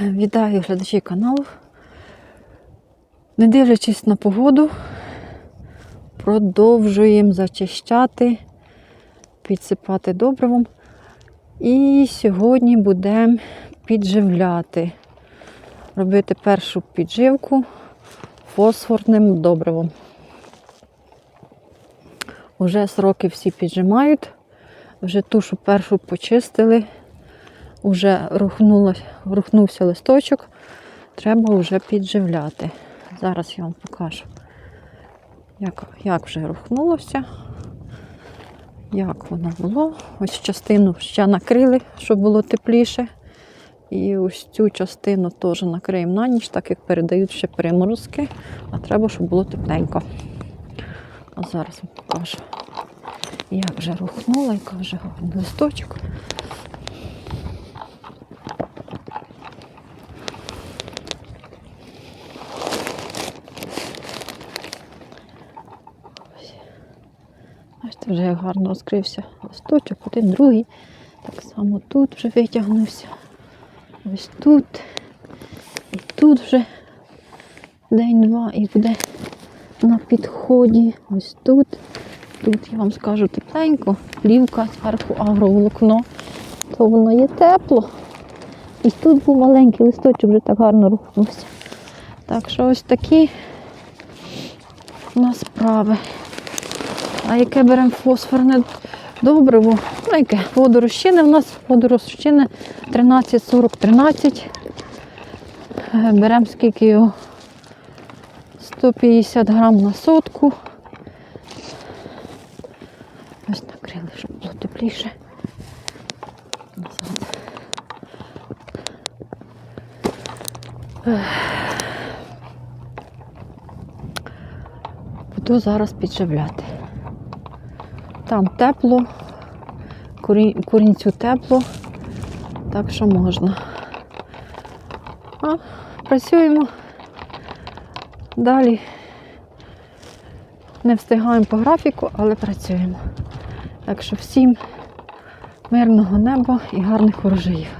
Вітаю глядачі каналу. Не дивлячись на погоду, продовжуємо зачищати, підсипати добривом. І сьогодні будемо підживляти, робити першу підживку фосфорним добривом. Уже сроки всі піджимають, вже тушу першу почистили. Рухнуло, рухнувся листочок, треба вже підживляти. Зараз я вам покажу, як, як вже рухнулося, як воно було. Ось частину ще накрили, щоб було тепліше. І ось цю частину теж накриємо на ніч, так як передають ще приморозки, а треба, щоб було тепленько. А зараз вам покажу, як вже рухнуло, яка вже гарний листочок. Бачите, вже як гарно розкрився листочок, один, другий. Так само тут вже витягнувся. Ось тут. І тут вже день-два і буде на підході. Ось тут. Тут я вам скажу тепленько, плівка зверху агроволокно, то воно є тепло. І тут був маленький листочок, вже так гарно рухнувся. Так що ось такі у нас справи. А яке беремо фосфорне добриво? Ну, яке? Водорозчини в нас водорозчини 13-40-13. Е, Беремо скільки його? 150 грам на сотку. Ось накрили, щоб було тепліше. Назад. Буду зараз підживляти. Там тепло, курінцю тепло, так що можна. А, працюємо далі. Не встигаємо по графіку, але працюємо. Так що всім мирного неба і гарних урожаїв.